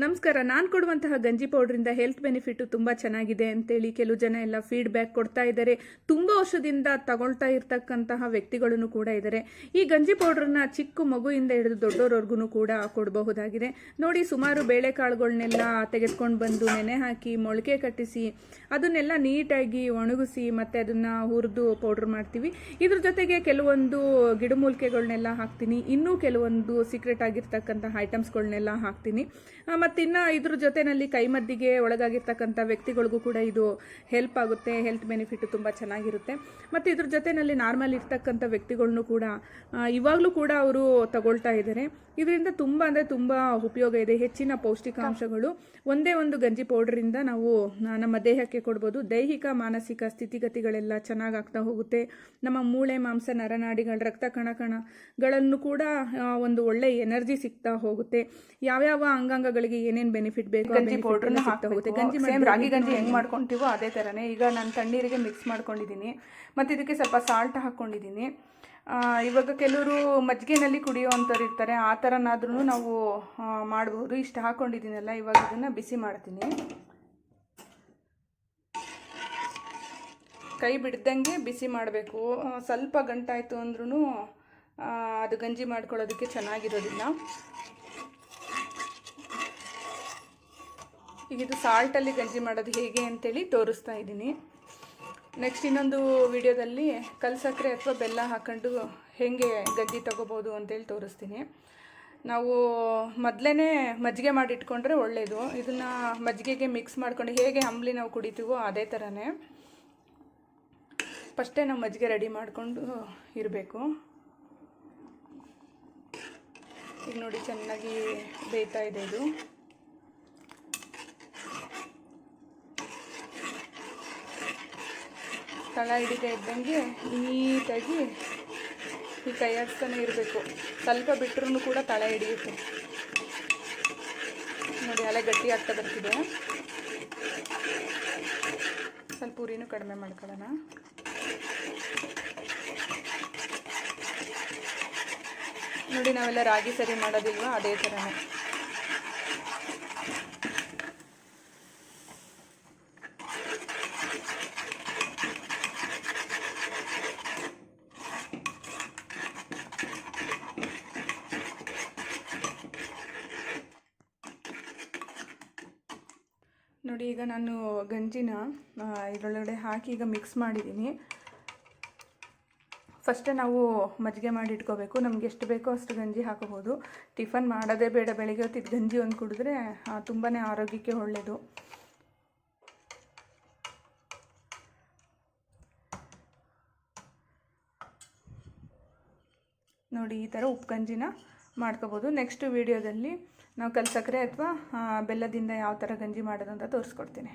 ನಮಸ್ಕಾರ, ನಾನು ಕೊಡುವಂತಹ ಗಂಜಿ ಪೌಡ್ರಿಂದ ಹೆಲ್ತ್ ಬೆನಿಫಿಟ್ ತುಂಬ ಚೆನ್ನಾಗಿದೆ ಅಂತೇಳಿ ಕೆಲವು ಜನ ಎಲ್ಲ ಫೀಡ್ಬ್ಯಾಕ್ ಕೊಡ್ತಾ ಇದ್ದಾರೆ. ತುಂಬ ವರ್ಷದಿಂದ ತಗೊಳ್ತಾ ಇರ್ತಕ್ಕಂತಹ ವ್ಯಕ್ತಿಗಳನ್ನು ಕೂಡ ಇದ್ದಾರೆ. ಈ ಗಂಜಿ ಪೌಡ್ರನ್ನ ಚಿಕ್ಕ ಮಗುವಿಂದ ಹಿಡಿದು ದೊಡ್ಡವರವರೆಗೂ ಕೂಡ ಕೊಡಬಹುದಾಗಿದೆ. ನೋಡಿ, ಸುಮಾರು ಬೇಳೆಕಾಳುಗಳನ್ನೆಲ್ಲ ತೆಗೆದುಕೊಂಡು ಬಂದು ನೆನೆ ಹಾಕಿ, ಮೊಳಕೆ ಕಟ್ಟಿಸಿ, ಅದನ್ನೆಲ್ಲ ನೀಟಾಗಿ ಒಣಗಿಸಿ ಮತ್ತೆ ಅದನ್ನ ಹುರಿದು ಪೌಡ್ರ್ ಮಾಡ್ತೀವಿ. ಇದ್ರ ಜೊತೆಗೆ ಕೆಲವೊಂದು ಗಿಡಮೂಲಿಕೆಗಳನ್ನೆಲ್ಲ ಹಾಕ್ತೀನಿ. ಇನ್ನೂ ಕೆಲವೊಂದು ಸೀಕ್ರೆಟ್ ಆಗಿರ್ತಕ್ಕಂತಹ ಐಟಮ್ಸ್ಗಳನ್ನೆಲ್ಲ ಹಾಕ್ತೀನಿ. ಮತ್ತಿನ್ನ ಇದ್ರ ಜೊತೆನಲ್ಲಿ ಕೈಮದ್ದಿಗೆ ಒಳಗಾಗಿರ್ತಕ್ಕಂಥ ವ್ಯಕ್ತಿಗಳಿಗೂ ಕೂಡ ಇದು ಹೆಲ್ಪ್ ಆಗುತ್ತೆ ಹೆಲ್ತ್ ಬೆನಿಫಿಟ್ ತುಂಬ ಚೆನ್ನಾಗಿರುತ್ತೆ. ಮತ್ತು ಇದ್ರ ಜೊತೆನಲ್ಲಿ ನಾರ್ಮಲ್ ಇರ್ತಕ್ಕಂಥ ವ್ಯಕ್ತಿಗಳನ್ನೂ ಕೂಡ ಇವಾಗಲೂ ಕೂಡ ಅವರು ತಗೊಳ್ತಾ ಇದ್ದಾರೆ ಇದರಿಂದ ತುಂಬ ಅಂದರೆ ತುಂಬ ಉಪಯೋಗ ಇದೆ. ಹೆಚ್ಚಿನ ಪೌಷ್ಟಿಕಾಂಶಗಳು ಒಂದೇ ಒಂದು ಗಂಜಿ ಪೌಡ್ರಿಂದ ನಾವು ನಮ್ಮ ದೇಹಕ್ಕೆ ಕೊಡ್ಬೋದು. ದೈಹಿಕ, ಮಾನಸಿಕ ಸ್ಥಿತಿಗತಿಗಳೆಲ್ಲ ಚೆನ್ನಾಗಾಗ್ತಾ ಹೋಗುತ್ತೆ. ನಮ್ಮ ಮೂಳೆ, ಮಾಂಸ, ನರನಾಡಿಗಳ ರಕ್ತ ಕಣ ಕಣಗಳನ್ನು ಕೂಡ ಒಂದು ಒಳ್ಳೆ ಎನರ್ಜಿ ಸಿಗ್ತಾ ಹೋಗುತ್ತೆ. ಯಾವ್ಯಾವ ಅಂಗಾಂಗಗಳಿಗೆ ಏನೇನು ಬೆನಿಫಿಟ್ ಬೇಕು ಗಂಜಿ ಪೌಡರ್ ಪೌಡ್ರನ್ನ ಎಲ್ಲ ಹೋಗುತ್ತೆ. ಗಂಜಿ ಸೇಮ್ ರಾಗಿ ಗಂಜಿ ಹೆಂಗೆ ಮಾಡ್ಕೊಂತೀವೋ ಅದೇ ಥರನೇ ಈಗ ನಾನು ತಣ್ಣೀರಿಗೆ ಮಿಕ್ಸ್ ಮಾಡ್ಕೊಂಡಿದ್ದೀನಿ ಮತ್ತು ಇದಕ್ಕೆ ಸ್ವಲ್ಪ ಸಾಲ್ಟ್ ಹಾಕ್ಕೊಂಡಿದ್ದೀನಿ ಇವಾಗ ಕೆಲವರು ಮಜ್ಜಿಗೆನಲ್ಲಿ ಕುಡಿಯೋವಂಥವ್ರು ಇರ್ತಾರೆ. ಆ ಥರನಾದ್ರೂ ನಾವು ಮಾಡಬಹುದು ಇಷ್ಟು ಹಾಕ್ಕೊಂಡಿದ್ದೀನಲ್ಲ ಇವಾಗ ಇದನ್ನು ಬಿಸಿ ಮಾಡ್ತೀನಿ. ಕೈ ಬಿಡ್ದಂಗೆ ಬಿಸಿ ಮಾಡಬೇಕು. ಸ್ವಲ್ಪ ಗಂಟಾಯಿತು ಅಂದ್ರೂ ಅದು ಗಂಜಿ ಮಾಡ್ಕೊಳ್ಳೋದಕ್ಕೆ ಚೆನ್ನಾಗಿರೋದಿಲ್ಲ. ಈಗ ಇದು ಸಾಲ್ಟಲ್ಲಿ ಗಂಜಿ ಮಾಡೋದು ಹೇಗೆ ಅಂತೇಳಿ ತೋರಿಸ್ತಾ ಇದ್ದೀನಿ. ನೆಕ್ಸ್ಟ್ ಇನ್ನೊಂದು ವಿಡಿಯೋದಲ್ಲಿ ಕಲ್ ಸಕ್ಕರೆ ಅಥವಾ ಬೆಲ್ಲ ಹಾಕ್ಕೊಂಡು ಹೇಗೆ ಗಂಜಿ ತಗೋಬೋದು ಅಂತೇಳಿ ತೋರಿಸ್ತೀನಿ. ನಾವು ಮೊದಲೇ ಮಜ್ಜಿಗೆ ಮಾಡಿಟ್ಕೊಂಡ್ರೆ ಒಳ್ಳೆಯದು ಇದನ್ನು ಮಜ್ಜಿಗೆಗೆ ಮಿಕ್ಸ್ ಮಾಡ್ಕೊಂಡು ಹೇಗೆ ಅಂಬಲಿ ನಾವು ಕುಡಿತೀವೋ ಅದೇ ಥರನೇ ಫಸ್ಟೇ ನಾವು ಮಜ್ಜಿಗೆ ರೆಡಿ ಮಾಡಿಕೊಂಡು ಇರಬೇಕು. ಈಗ ನೋಡಿ ಚೆನ್ನಾಗಿ ಬೇಯ್ತಾ ಇದೆ ಇದು. ತಳ ಹಿಡಿತಾ ಇದ್ದಂಗೆ ನೀಟಾಗಿ ಈ ಕೈ ಆಡಿಸ್ತಾನೆ ಇರಬೇಕು. ಸ್ವಲ್ಪ ಬಿಟ್ಟರು ಕೂಡ ತಳ ಹಿಡಿಯುತ್ತೆ. ನೋಡಿ, ಅಲೆ ಗಟ್ಟಿ ಆಗ್ತಾ ಬರ್ತಿದೆ. ಸ್ವಲ್ಪ ಉರಿನೂ ಕಡಿಮೆ ಮಾಡ್ಕೊಳ್ಳೋಣ. ನೋಡಿ, ನಾವೆಲ್ಲ ರಾಗಿ ಸರಿ ಮಾಡೋದಿಲ್ವಾ? ಅದೇ ಥರನೇ. ನೋಡಿ, ಈಗ ನಾನು ಗಂಜಿನ ಇದರೊಳಗಡೆ ಹಾಕಿ ಈಗ ಮಿಕ್ಸ್ ಮಾಡಿದ್ದೀನಿ. ಫಸ್ಟೇ ನಾವು ಮಜ್ಜಿಗೆ ಮಾಡಿ ಇಟ್ಕೋಬೇಕು. ನಮ್ಗೆ ಎಷ್ಟು ಬೇಕೋ ಅಷ್ಟು ಗಂಜಿ ಹಾಕೋಬೋದು ಟಿಫನ್ ಮಾಡೋದೇ ಬೇಡ, ಬೆಳಗ್ಗೆ ಹೊತ್ತು ಇದು ಗಂಜಿ ಒಂದು ಕುಡಿದ್ರೆ ತುಂಬಾ ಆರೋಗ್ಯಕ್ಕೆ ಒಳ್ಳೆಯದು ನೋಡಿ, ಈ ಥರ ಉಪ್ಪು ಗಂಜಿನ ಮಾಡ್ಕೋಬೋದು ನೆಕ್ಸ್ಟ್ ವೀಡಿಯೋದಲ್ಲಿ ನಾವು ಕಲ್ ಸಕ್ಕರೆ ಅಥವಾ ಬೆಲ್ಲದಿಂದ ಯಾವ ಥರ ಗಂಜಿ ಮಾಡೋದು ಅಂತ ತೋರಿಸ್ಕೊಡ್ತೀನಿ.